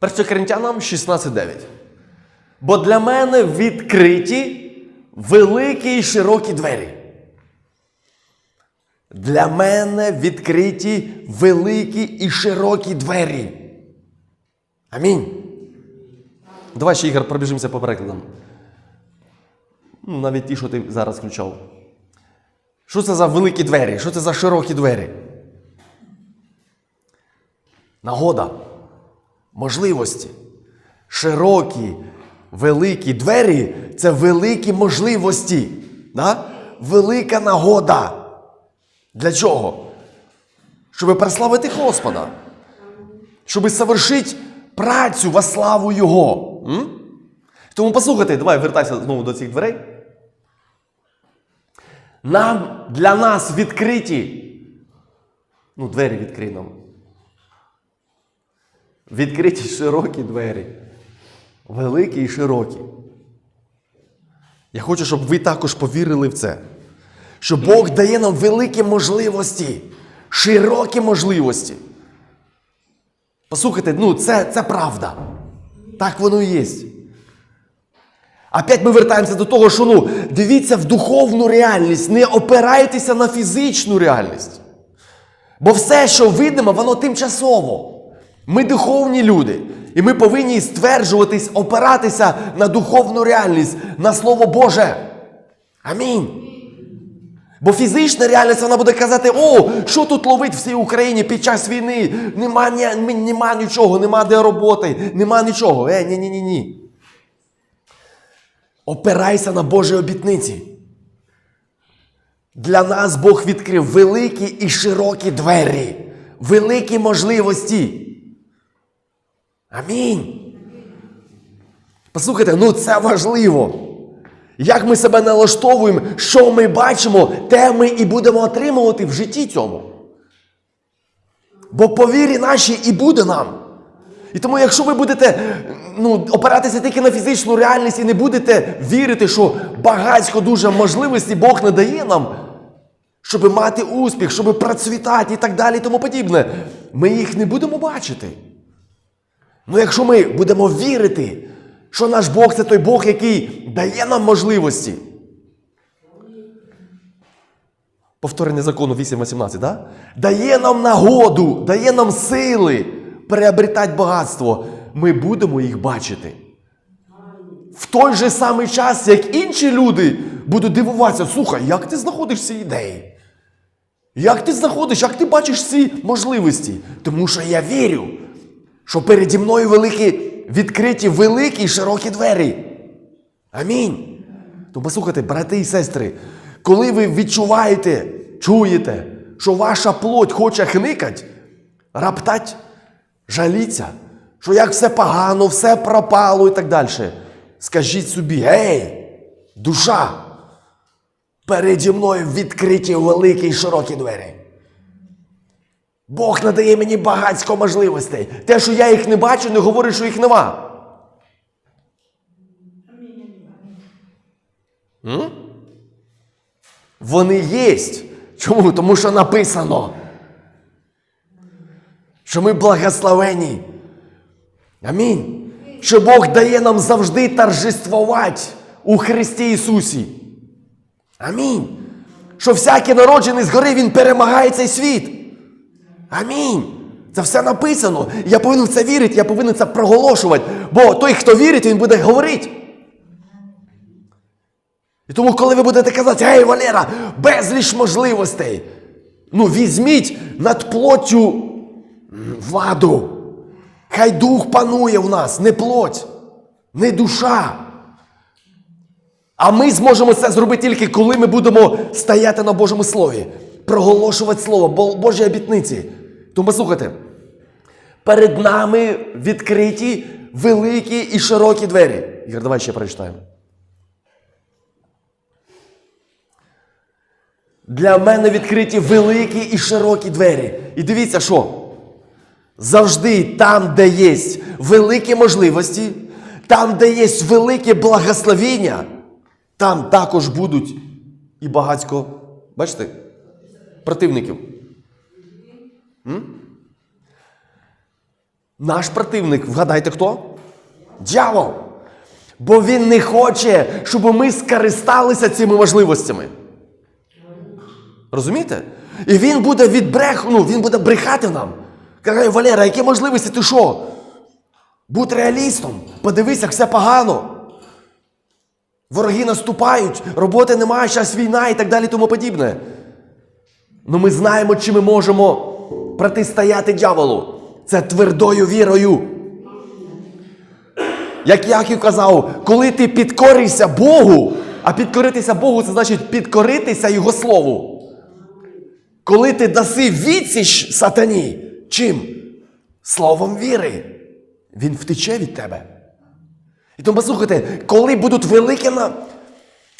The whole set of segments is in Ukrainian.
1 Коринтянам 16.9. Бо для мене відкриті великі і широкі двері. Для мене відкриті великі і широкі двері. Амінь. Давай ще Ігор, пробіжимося по перекладам. Ну, Навіть ті, що ти зараз включав. Що це за великі двері? Що це за широкі двері? Нагода, можливості. Широкі, великі двері це великі можливості. Да? Велика нагода. Для чого? Щоб прославити Господа. Щоб совершити працю во славу Його. М? Тому послухайте, давай вертайся знову до цих дверей. Нам для нас відкриті. Ну, двері відкрий нам. Відкриті широкі двері. Великі і широкі. Я хочу, щоб ви також повірили в це. Що Бог дає нам великі можливості, широкі можливості. Послухайте, ну це, це правда. Так воно і є. Опять ми вертаємося до того, що ну, дивіться в духовну реальність, не опирайтеся на фізичну реальність. Бо все, що видимо, воно тимчасово. Ми духовні люди. І ми повинні стверджуватись, опиратися на духовну реальність, на Слово Боже. Амінь. Бо фізична реальність вона буде казати: о, що тут ловить в цій Україні під час війни? Нема, ні, нема нічого, нема де роботи, нема нічого. Е, ні, ні, ні, ні. Опирайся на Божі обітниці. Для нас Бог відкрив великі і широкі двері, великі можливості. Амінь. Послухайте, ну це важливо. Як ми себе налаштовуємо, що ми бачимо, те ми і будемо отримувати в житті цьому. Бо по вірі нашій і буде нам. І тому, якщо ви будете ну, опиратися тільки на фізичну реальність і не будете вірити, що багатько дуже можливостей Бог не дає нам, щоб мати успіх, щоб процвітати і так далі, і тому подібне, ми їх не будемо бачити. Ну, якщо ми будемо вірити, що наш Бог це той Бог, який дає нам можливості. Повторення закону 8.18, да? Дає нам нагоду, дає нам сили приобретати багатство. Ми будемо їх бачити. В той же самий час, як інші люди будуть дивуватися, слухай, як ти знаходиш ці ідеї? Як ти знаходиш, як ти бачиш ці можливості? Тому що я вірю, що переді мною великі, відкриті великі і широкі двері. Амінь. Тому слухайте, брати і сестри, коли ви відчуваєте, чуєте, що ваша плоть хоче хникать, раптать, жаліться, що як все погано, все пропало і так далі. Скажіть собі, гей, душа, переді мною відкриті великі і широкі двері. Бог надає мені багатько можливостей. Те, що я їх не бачу, не говорить, що їх нема. М? Вони єсть. Чому? Тому що написано. Що ми благословені. Амінь. Що Бог дає нам завжди торжествувати у Христі Ісусі. Амінь. Що всякий народжений згори Він перемагає цей світ. Амінь. Це все написано. Я повинен в це вірити, я повинен це проголошувати. Бо той, хто вірить, він буде говорити. І тому, коли ви будете казати, гей, Валера, безліч можливостей. Ну, візьміть над плоттю м, владу. Хай дух панує в нас, не плоть, не душа. А ми зможемо це зробити тільки коли ми будемо стояти на Божому Слові, проголошувати Слово, Бо- Божі обітниці. Тому слухайте, перед нами відкриті великі і широкі двері. Ігор, давай ще прочитаємо. Для мене відкриті великі і широкі двері. І дивіться, що завжди там, де є великі можливості, там, де є велике благословіння, там також будуть і багатько, бачите, противників. Наш противник, вгадайте хто? Дьявол. Бо він не хоче, щоб ми скористалися цими можливостями. Розумієте? І він буде відбрех, ну, він буде брехати нам. Каже, Валера, які можливості ти що? Будь реалістом, подивись, як все погано. Вороги наступають, роботи немає, зараз війна і так далі тому подібне. Ну ми знаємо, чи ми можемо протистояти дьяволу. Це твердою вірою. Як Яків казав, коли ти підкоришся Богу, а підкоритися Богу це значить підкоритися Його Слову. Коли ти даси відсіч сатані, чим? Словом віри, він втече від тебе. І тому послухайте, коли будуть великі на...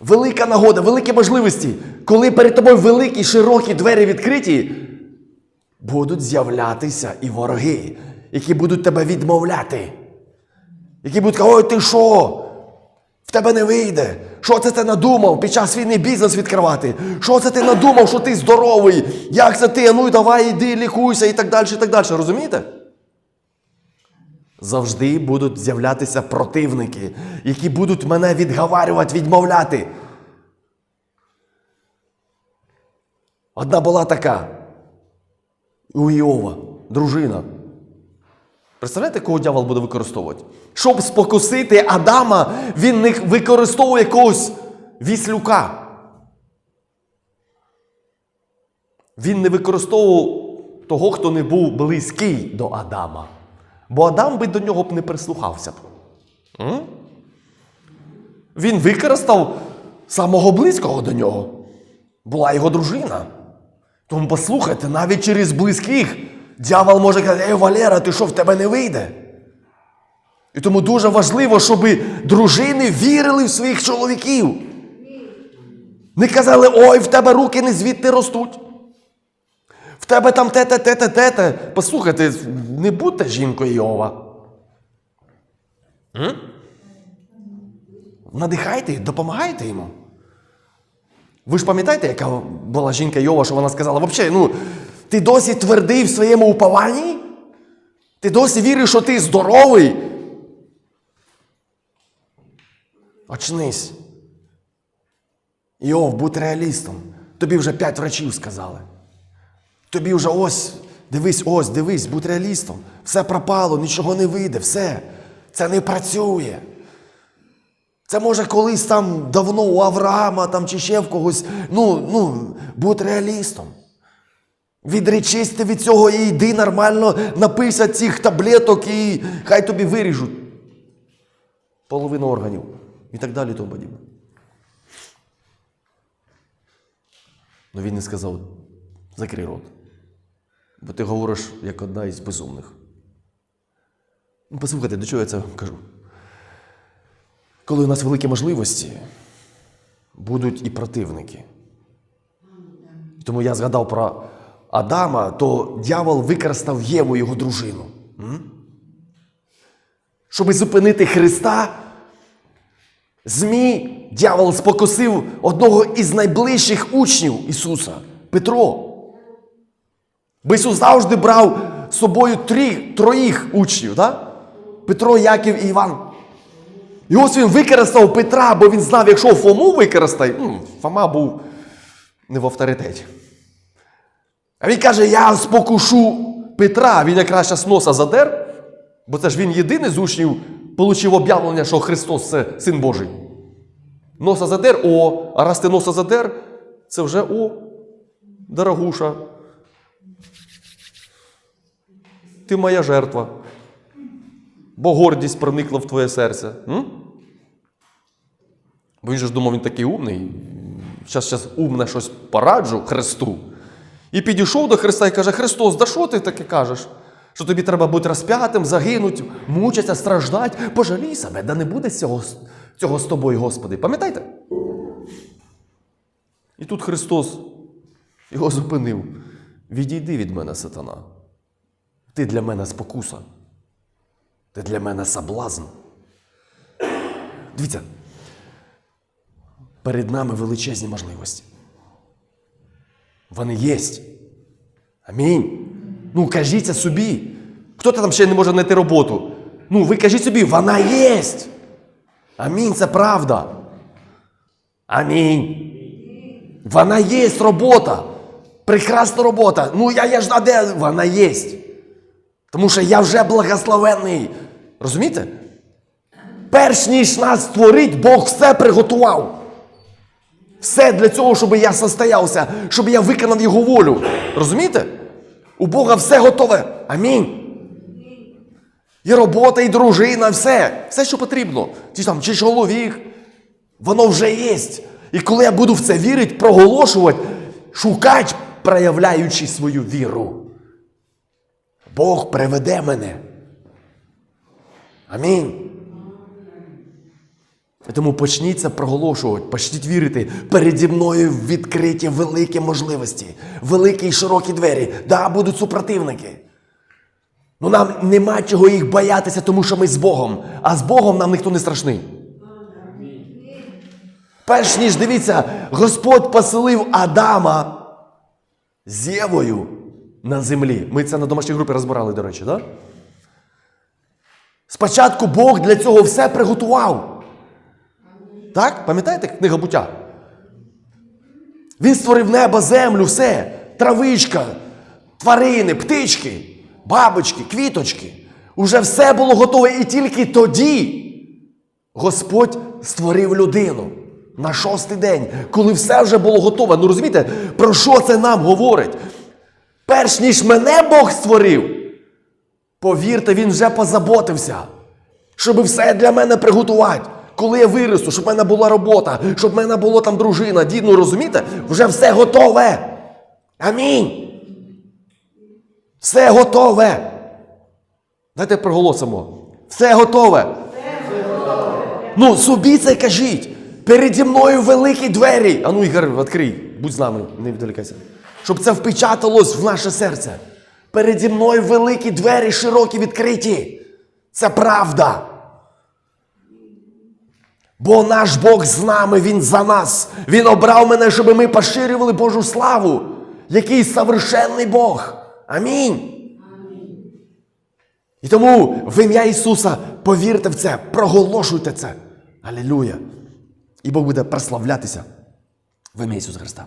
велика нагода, великі можливості, коли перед тобою великі широкі двері відкриті, будуть з'являтися і вороги, які будуть тебе відмовляти. Які будуть казати, ой, ти що? В тебе не вийде. Що це ти надумав під час війни бізнес відкривати? Що це ти надумав, що ти здоровий? Як це ти? Ну давай іди, лікуйся і так далі, і так далі. Розумієте? Завжди будуть з'являтися противники, які будуть мене відговарювати, відмовляти. Одна була така у Іова, дружина. Представляєте, кого дьявол буде використовувати? Щоб спокусити Адама, він не використовує якогось віслюка. Він не використовував того, хто не був близький до Адама. Бо Адам би до нього б не прислухався б. Він використав самого близького до нього. Була його дружина. Тому послухайте, навіть через близьких дьявол може казати, ей, Валера, ти що в тебе не вийде? І тому дуже важливо, щоб дружини вірили в своїх чоловіків. Не казали, ой, в тебе руки не звідти ростуть. В тебе там те-те, те-те, те-те. Послухайте, не будьте жінкою Йова. М? Надихайте, допомагайте йому. Ви ж пам'ятаєте, яка була жінка Йова, що вона сказала? Взагалі, ну, ти досі твердий в своєму упованні? Ти досі віриш, що ти здоровий? Очнись. Йов, будь реалістом. Тобі вже п'ять врачів сказали. Тобі вже ось, дивись, ось, дивись, будь реалістом. Все пропало, нічого не вийде, все. Це не працює. Це може колись там давно у Авраама там, чи ще в когось. Ну, ну, будь реалістом. Відречись ти від цього і йди нормально, напийся цих таблеток і хай тобі виріжуть половину органів і так далі тому подібне. Ну він не сказав, закрий рот. Бо ти говориш як одна із безумних. Ну, послухайте, до чого я це кажу? Коли у нас великі можливості, будуть і противники. Тому я згадав про Адама, то дьявол використав Єву, його дружину. М? Щоб зупинити Христа, Змій дьявол спокусив одного із найближчих учнів Ісуса Петро. Бо Ісус завжди брав з собою три, троїх учнів, да? Петро, Яків і Іван. І ось він використав Петра, бо він знав, якщо Фому використає, Фома був не в авторитеті. А він каже: я спокушу Петра, він якраз зараз носа задер, бо це ж він єдиний з учнів отримав об'явлення, що Христос це Син Божий. Носа задер, о, а раз ти носа задер, це вже о, дорогуша. Ти моя жертва. Бо гордість проникла в твоє серце. М? Бо він же ж думав, він такий умний. Зараз зараз умне щось пораджу Христу. І підійшов до Христа і каже: Христос, да що ти таке кажеш? Що тобі треба бути розп'ятим, загинуть, мучитися, страждати. Пожалій себе, да не буде цього, цього з тобою, Господи. Пам'ятаєте? І тут Христос його зупинив. Відійди від мене, сатана. Ти для мене спокуса. Ти для мене соблазн. Дивіться, перед нами величезні можливості. Вони є. Амінь. Ну, кажіться собі. Хто там ще не може знайти роботу? Ну, ви кажіть собі, вона єсть. Амінь, це правда. Амінь. Вона є робота. Прекрасна робота. Ну я, я ж а де вона є. Тому що я вже благословенний. Розумієте? Перш ніж нас створить, Бог все приготував. Все для цього, щоб я состоявся, щоб я виконав його волю. Розумієте? У Бога все готове. Амінь. І робота, і дружина, все. Все, що потрібно. Чи там, чи чоловік. Воно вже є. І коли я буду в це вірити, проголошувати, шукати, проявляючи свою віру. Бог приведе мене. Амінь. Тому почніть це проголошувати, почніть вірити. Переді мною відкриті великі можливості, великі і широкі двері. Да, будуть супротивники. Ну нам нема чого їх боятися, тому що ми з Богом. А з Богом нам ніхто не страшний. Перш ніж дивіться, Господь поселив Адама з Євою на землі. Ми це на домашній групі розбирали, до речі, так? Да? Спочатку Бог для цього все приготував. Так? Пам'ятаєте книга буття? Він створив небо, землю, все. Травичка, тварини, птички, бабочки, квіточки. Уже все було готове. І тільки тоді Господь створив людину на шостий день, коли все вже було готове. Ну розумієте, про що це нам говорить? Перш ніж мене Бог створив, повірте, він вже позаботився, щоб все для мене приготувати. Коли я виросту, щоб в мене була робота, щоб в мене була там дружина, дід, ну розумієте, вже все готове. Амінь. Все готове. Дайте проголосимо. Все готове. Ну, собі це кажіть. Переді мною великі двері. А ну, Ігор, відкрий, будь з нами, не відволікайся. Щоб це впечаталось в наше серце. Переді мною великі двері, широкі відкриті. Це правда. Бо наш Бог з нами, Він за нас. Він обрав мене, щоб ми поширювали Божу славу. Який совершенний Бог. Амінь. І тому в ім'я Ісуса повірте в це, проголошуйте це. Алілуя. І Бог буде прославлятися в ім'я Ісуса Христа.